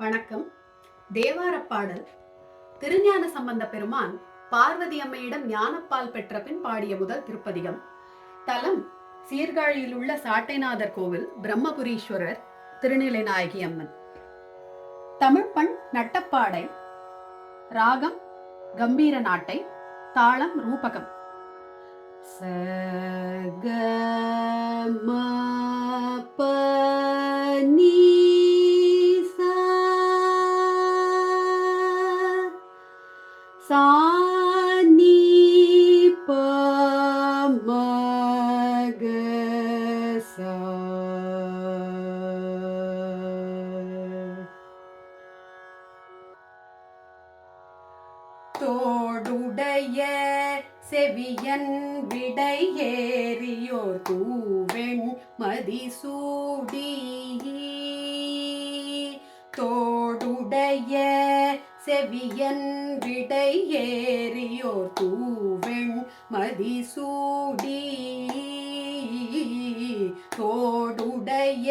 வணக்கம். தேவார பாடல். திருஞான சம்பந்த பெருமான் பார்வதி அம்மையிடம் ஞானப்பால் பெற்ற பின் பாடிய முதல் திருப்பதிகம். தலம் சீர்காழியில் உள்ள சாட்டைநாதர் கோவில் பிரம்மபுரீஸ்வரர் திருநிலைநாயகி அம்மன். தமிழ்ப்பண் நட்டப்பாடை ராகம் கம்பீர நாட்டை தாளம் ரூபகம். சக தோடுடைய செவியன் விடையேறியோர் தூவெண் மதிசூடி தோடுடைய செவியன் விடை விடையேறியோர் தூவெண் மதிசூடி. தோடுடைய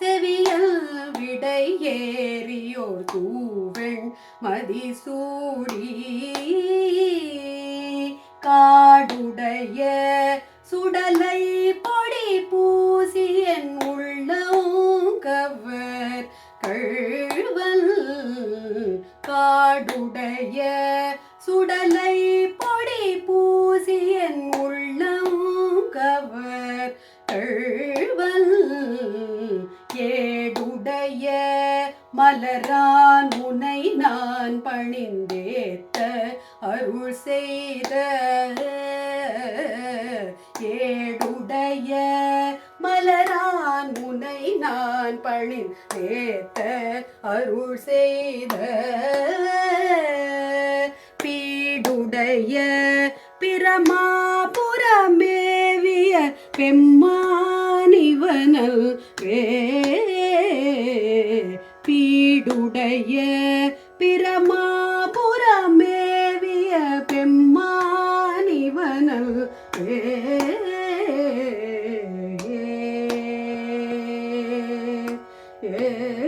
செவியல் விடை ஏறியோர் தூவெண் மதிசூடி. காடுடைய சுடலை பொடி பூசி என் உள்ளம் கவர் கழுவல் காடுடைய சுடலை பொடி பூசி என் உள்ளம் கவர். கழுவல் ஏடுடைய மலரான் உனை நான் பணிந்தேத்த அருள் செய்த ஏடுடைய நான் நான் ஏத்த அருள் செய்த பீடுடைய பிரமாபுரமேவிய பெம்மானிவனல் வே. பீடுடைய பிரமாபுரமேவிய பெம்மானிவனல் வே. ஏ